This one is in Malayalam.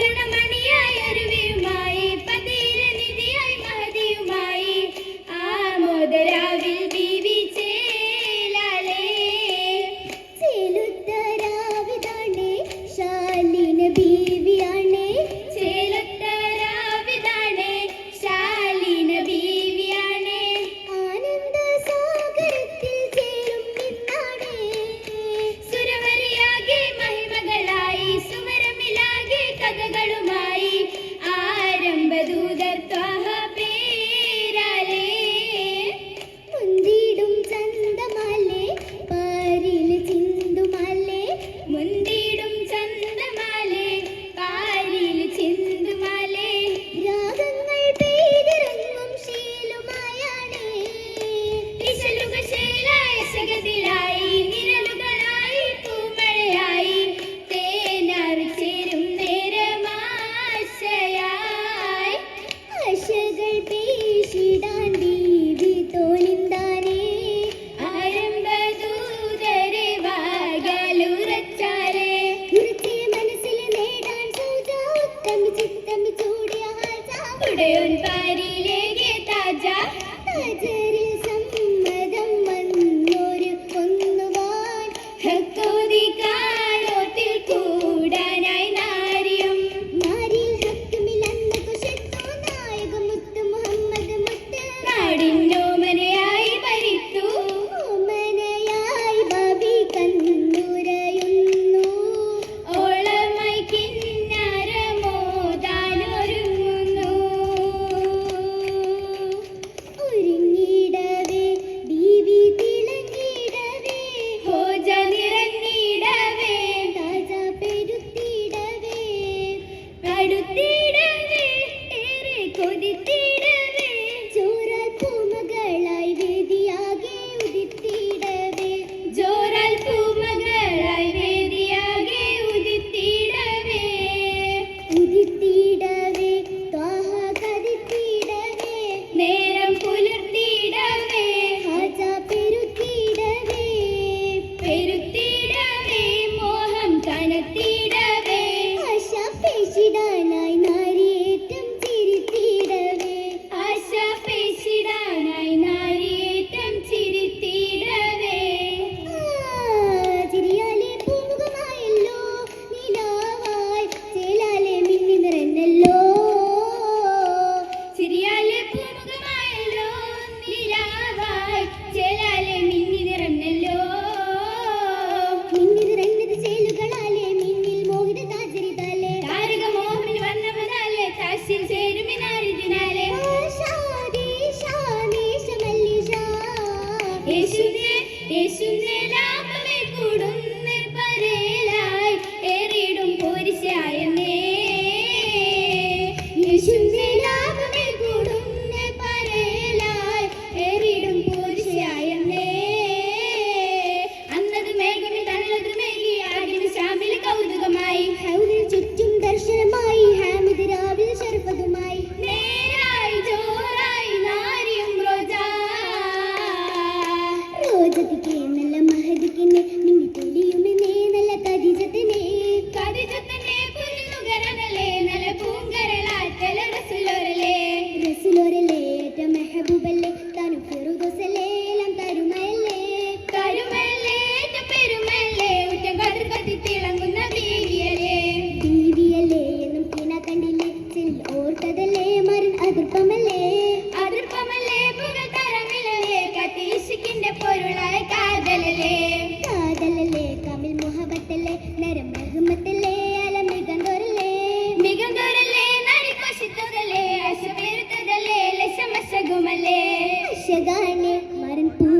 ಗಣಮ യേശുവിനെ യേശുവിനെ പൂത്തതല്ലേ മരൻ അതിർപ്പമല്ലേ? അതിർപ്പമല്ലേ പുകൾ തരമില്ലേ കത്തിയിഷിക്കിന്റെ പൊരുളായ കാതലല്ലേ? കാതലല്ലേ തമിഴ് മുഹബത്തല്ലേ നരം ബഹുമത്തല്ലേ അല മികന്തോരല്ലേ മികന്തോരല്ലേ നരിക്കോശിത്തതല്ലേ അശപേരുത്തതല്ലേ ലശമശകുമല്ലേ? ശകാണി മരൻ പൂ